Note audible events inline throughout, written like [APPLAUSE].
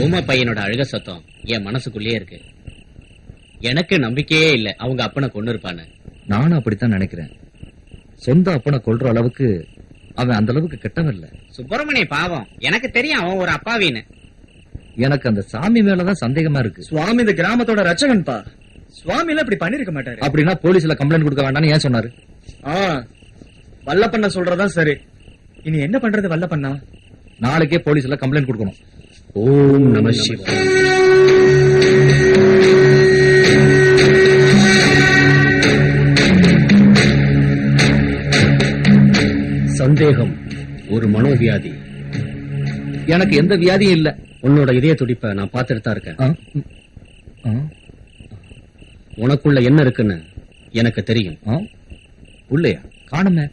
ஊமை பையனோட அழுக சத்தம் என் மனசுக்குள்ளேயே இருக்கு. எனக்கு நம்பிக்கையே இல்ல அவங்க அப்பனை கொண்டு இருப்பான்னு நானும் அப்படித்தான் நினைக்கிறேன். சொந்த அப்பனை கொல்ற அளவுக்கு அவன் அந்த அளவுக்கு கெட்டவன் இல்ல. சுப்பிரமணிய பாவம் எனக்கு தெரியும் அவன் ஒரு அப்பாவின்னு. எனக்கு அந்த சாமி மேலதான் சந்தேகமா இருக்கு. சுவாமி இந்த கிராமத்தோட ரச்சகன்பா சுவாமி எல்லாம் இப்படி பண்ணிருக்க மாட்டாரு. அப்படின்னா போலீஸ்ல கம்ப்ளைண்ட் கொடுக்க வேண்டாம்னு ஏன் சொன்னாரு? ஆ வல்லப்பண்ண சொல்றதா சரி. இனி என்ன பண்றது வல்லப்பண்ணா? நாளைக்கே போலீஸ்ல கம்ப்ளைண்ட் கொடுக்கணும். ஓம் நம சந்தேகம் ஒரு மனோவியாதி. எனக்கு எந்த வியாதியும் இல்ல. உன்னோட இதய துடிப்பை நான் பார்த்துட்டு தான் இருக்கேன்? உனக்குள்ள என்ன இருக்குன்னு எனக்கு தெரியும்? உள்ளையா? காணுமே?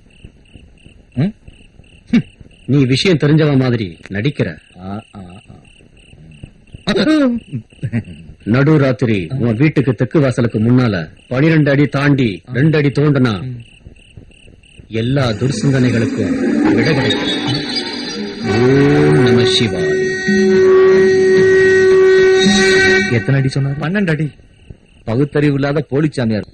நீ விஷயம் தெரிஞ்சவன் மாதிரி நடிக்கிற. ஆ, ஆ, ஆ. [LAUGHS] நடு ராத்திரி உன் வீட்டுக்கு தெற்கு வாசலுக்கு முன்னால பனிரெண்டு அடி தாண்டி ரெண்டு அடி தோண்டுனா எல்லா துர்சிந்தனைகளுக்கும் விட கிடைக்கும் ஓம் நம சிவாய. எத்தனை அடி சொன்னாரு? பன்னெண்டு அடி. பகுத்தறிவு இல்லாத போலிச்சாமியார்.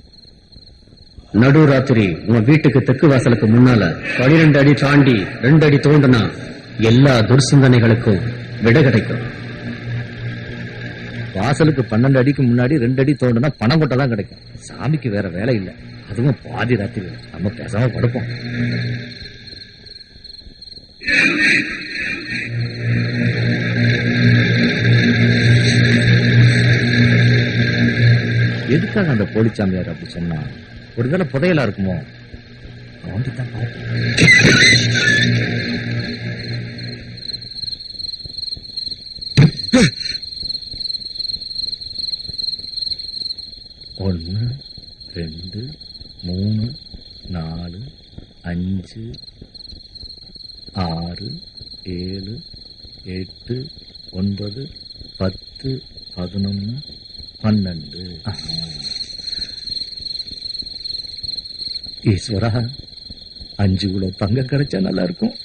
நடு ராத்திரி உன் வீட்டுக்கு தெற்கு வாசலுக்கு முன்னால பனிரெண்டு அடி தாண்டி ரெண்டு அடி தோண்டுனா எல்லா துர்சிந்தனைகளுக்கும் விட கிடைக்கும். வாசலுக்கு பன்னெண்டு அடிக்கு முன்னாடி ரெண்டு அடி தோண்டுனா பணம் கொட்டை தான் கிடைக்கும். சாமிக்கு வேற வேலை இல்லை. அதுவும் பாதி ராத்திரி நம்ம பேசாம படுப்போம். எதுக்காக அந்த போலிச்சாமியார் அப்படி சொன்னா? ஒருவேளை புதையலா இருக்குமோ? நோண்டித்தான் பார்ப்போம். ஒன்று ரெண்டு மூணு நாலு அஞ்சு ஆறு ஏழு எட்டு ஒன்பது பத்து பதினொன்று பன்னெண்டு. ஈஸ்வரா அஞ்சு கிலோ தங்கம் கிடைச்சா நல்லா இருக்கும்.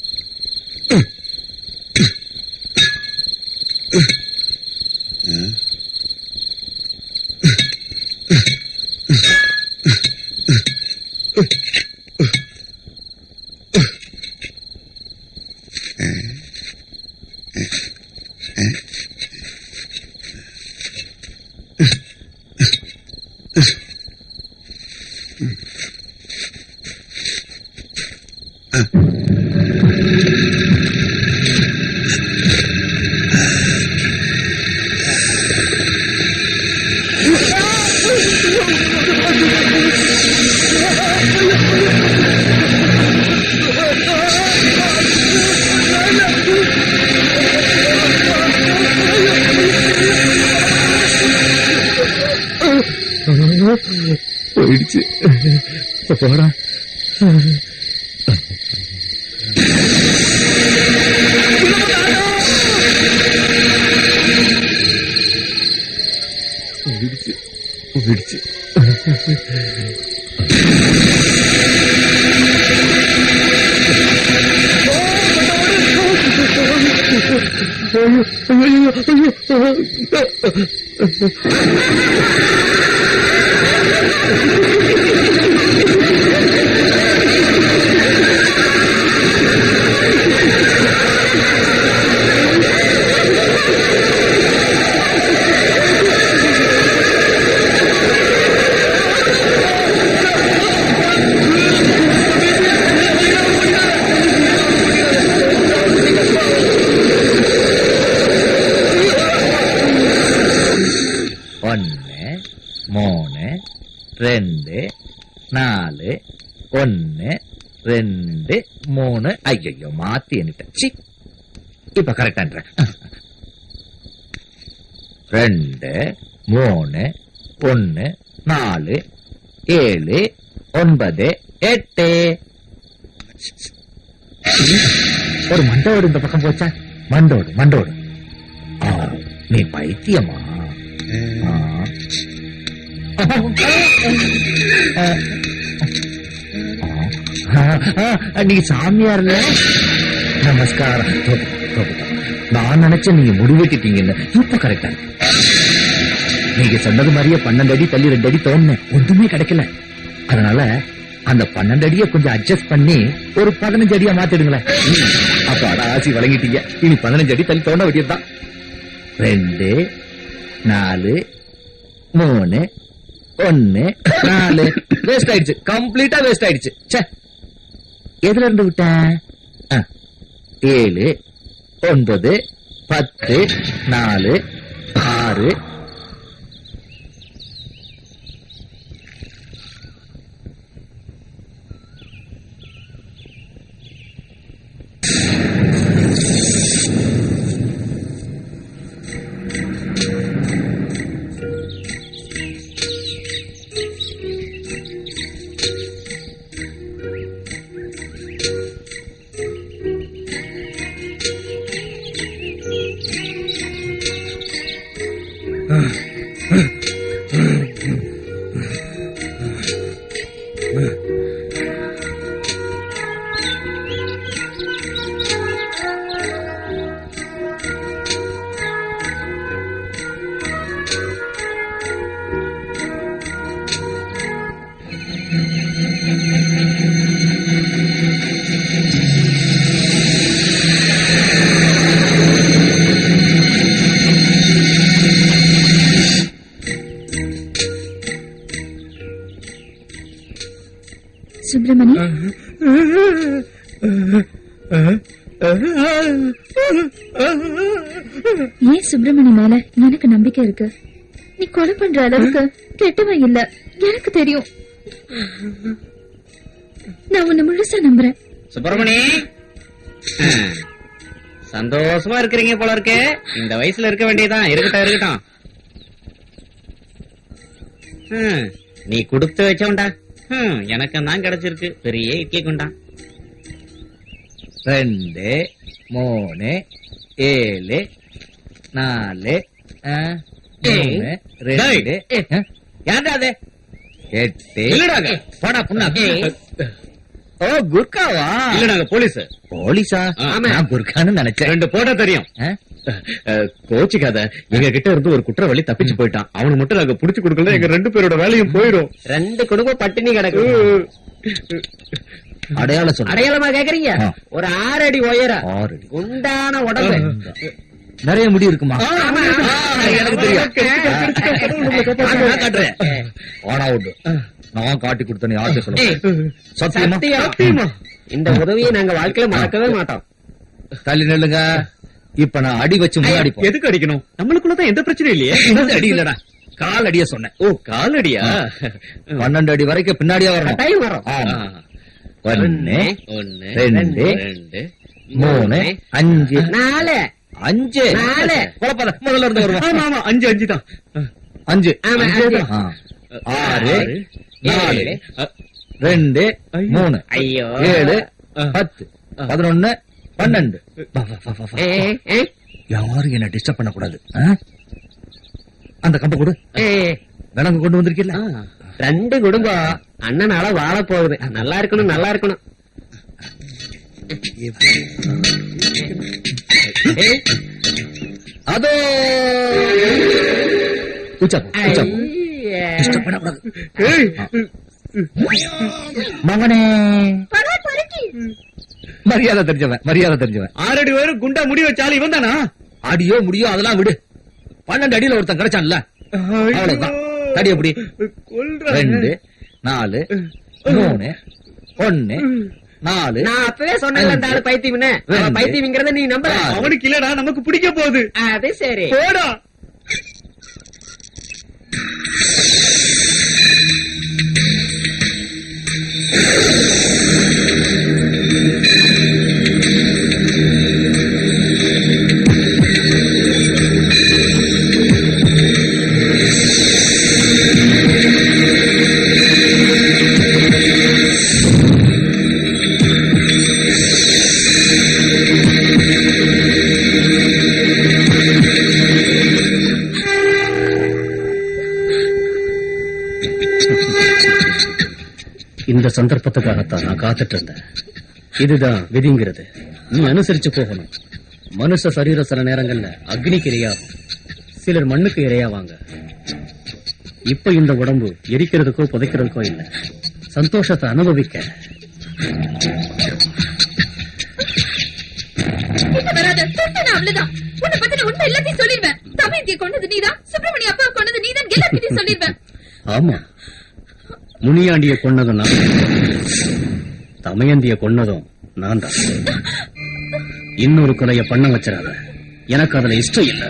போடா போயிடுச்சு போயிடுச்சு ஒன்னு ஐயோ மாத்தி எண்ணிட்டேன். சி இப்ப கரெக்டான்ற ரெண்டு மூணு ஒன்னு நாலு ஏழு ஒன்பது எட்டு. ஒரு மண்டோடு இந்த பக்கம் போச்சா? மண்டோடு மண்டோடு. நீ பைத்தியமா? நீ சாமியார்ல நமஸ்காரம். நான் நினைச்சேன் நீங்க முடிவெட்டிட்டீங்கன்னு சூப்பர் கரெக்டா நீங்க சொன்னது மாதிரியே பன்னெண்டு அடி தள்ளி ரெண்டு அடி தோணுனேன். ஒன்றுமே கிடைக்கல. அதனால அந்த பன்னெண்டு அடியை கொஞ்சம் அட்ஜஸ்ட் பண்ணி ஒரு பதினஞ்சு அடியா மாத்திடுங்களேன். அப்ப அட ஆசி வழங்கிட்டீங்க. இனி பதினஞ்சு அடி தள்ளி தோண்ட வேண்டியதுதான் ரெண்டு நாலு மூணு ஒன்னு நாலு. வேஸ்ட் ஆயிடுச்சு. கம்ப்ளீட்டா வேஸ்ட் ஆயிடுச்சு. ச்சே. எதுல இருந்து விட்டேன்? ஆ, ஏழு ஒன்பது பத்து நாலு ஆறு சுப்பிரமணி ஏன் சுப்பிரமணி மேல எனக்கு நம்பிக்கை இருக்கு? நீ கொலை பண்ற அளவுக்கு கெட்டவன் இல்ல. எனக்கு தெரியும். நான் உன்னை முழுசா நம்புறேன். சுப்பிரமணி சந்தோஷமா இருக்கிறீங்க போல இருக்கு. இந்த வயசுல இருக்க வேண்டியதான் இருக்கட்டும் இருக்கட்டும். நீ கொடுத்து வச்சவன்டா. ஹம், எனக்கும் தான் கிடைச்சிருக்கு. பெரிய இட்லி குண்டா. ரெண்டு மூணு ஏழு நாலு ரெண்டு ஏன்டா அது? எட்டு. இல்லடாங்க. போடா புண்ணாக்கு ஓ குர்காவா? இல்லடாங்க போலீஸ். போலீஸா? ஆமா. நான் குர்கான்னு நினைச்சேன். ரெண்டு போட்டா தெரியும்? கோச்சிக்காத. எங்க கிட்ட இருந்து ஒரு குற்றவாளி தப்பிச்சு போயிட்டான். அவனை மட்டும் நாங்க புடிச்சு கொடுக்கல எங்க ரெண்டு பேரோட வேலையும் போயிடும் ரெண்டு குடும்பம் பட்டினி கிடக்கு அடையாளம் சொல்லு அடையாளமா கேக்குறீங்க. ஒரு ஆறு அடி உயரம். குண்டான உடம்பு. நிறைய முடி இருக்குமா? எனக்கு தெரியும். ஆனா உண்டு நான் காட்டி கொடுத்தேன் யார்கிட்ட சொல்ல சத்தியமா? சத்தியம்? இந்த உதவியை நாங்க வாழ்க்கையில மறக்கவே மாட்டோம். தள்ளி நில்லுங்க. இப்ப நான் அடி வச்சு முன்னாடி. எதுக்கு அடிக்கணும்? நம்மளுக்குள்ளதான் எந்த பிரச்சனையும் இல்லையே. அடி இல்லடா? கால் அடிய சொன்னேன். ஓ காலடியா? பன்னெண்டு அடி வரைக்கும் பின்னாடியே வரணும். வரும். ஒன்னு ரெண்டு மூணு அஞ்சு. நாலு. அஞ்சு. நாலு. குழப்பத முதல்ல இருந்து வருவோம் ஆமா ஆமா. அஞ்சு அஞ்சு தான். அஞ்சு. ஆறு. நாலு. ரெண்டு. மூணு. ஐயோ. ஏழு. பத்து. பதினொன்னு. பன்னெண்டு. யாரும் என்ன டிஸ்டர்ப் பண்ணக்கூடாது? அந்த கம்ப கொடு. ஏ. விலங்கு கொண்டு வந்திருக்கீல்ல? ரெண்டு குடும்பம் அண்ணனால வாழ போகுது நல்லா இருக்கணும் நல்லா இருக்கணும். ஏ, அதோ. மகனே. மரியாதை தெரிஞ்சவன் மரியாதை தெரிஞ்சவன். ஆறடி வரும் குண்டா முடி வச்சாலும் இவன் தானா? அடியோ முடியோ அதெல்லாம் விடு. பன்னெண்டு அடியில ஒருத்தன் கிடைச்சான்ல அவ்வளவுதான். தடி எப்படி? ரெண்டு நாலு மூணு ஒன்னு நாலு நான் அப்பவே சொன்னேன்ல இந்த ஆளு பைத்தியம்னு. பைத்தியம்ங்கிறத நீ நம்பல. அவனுக்கு இல்லடா நமக்கு பிடிக்க போகுது. அது சரி. போடா. சந்தர்ப்பத்துக்காகத்தான் நான் காத்துட்டு இருந்தேன் இதுதான் விதிங்கிறது. நீ அனுசரிச்சு போகணும். மனுஷ சரீரம் சில நேரங்கள்ல அக்னிக்கு இரையாகும். சிலர் மண்ணுக்கு இரையாவாங்க. இப்ப இந்த உடம்பு எரிக்கிறதுக்கோ புதைக்கிறதுக்கோ இல்ல. சந்தோஷத்தை அனுபவிக்க. உண்மை எல்லாத்தையும் சொல்லிடுவேன். தமயந்திய கொண்டது நீதான். சுப்பிரமணிய அப்பா கொண்டது நீதான். எல்லாத்தையும் சொல்லிடுவேன். ஆமா. முனியாண்டிய கொன்னதும் நான் தமயந்திய கொன்னதும் நான் தான். இன்னொரு கொலைய பண்ண வச்சிடாத. எனக்கு அதுல இஷ்டம் இல்ல.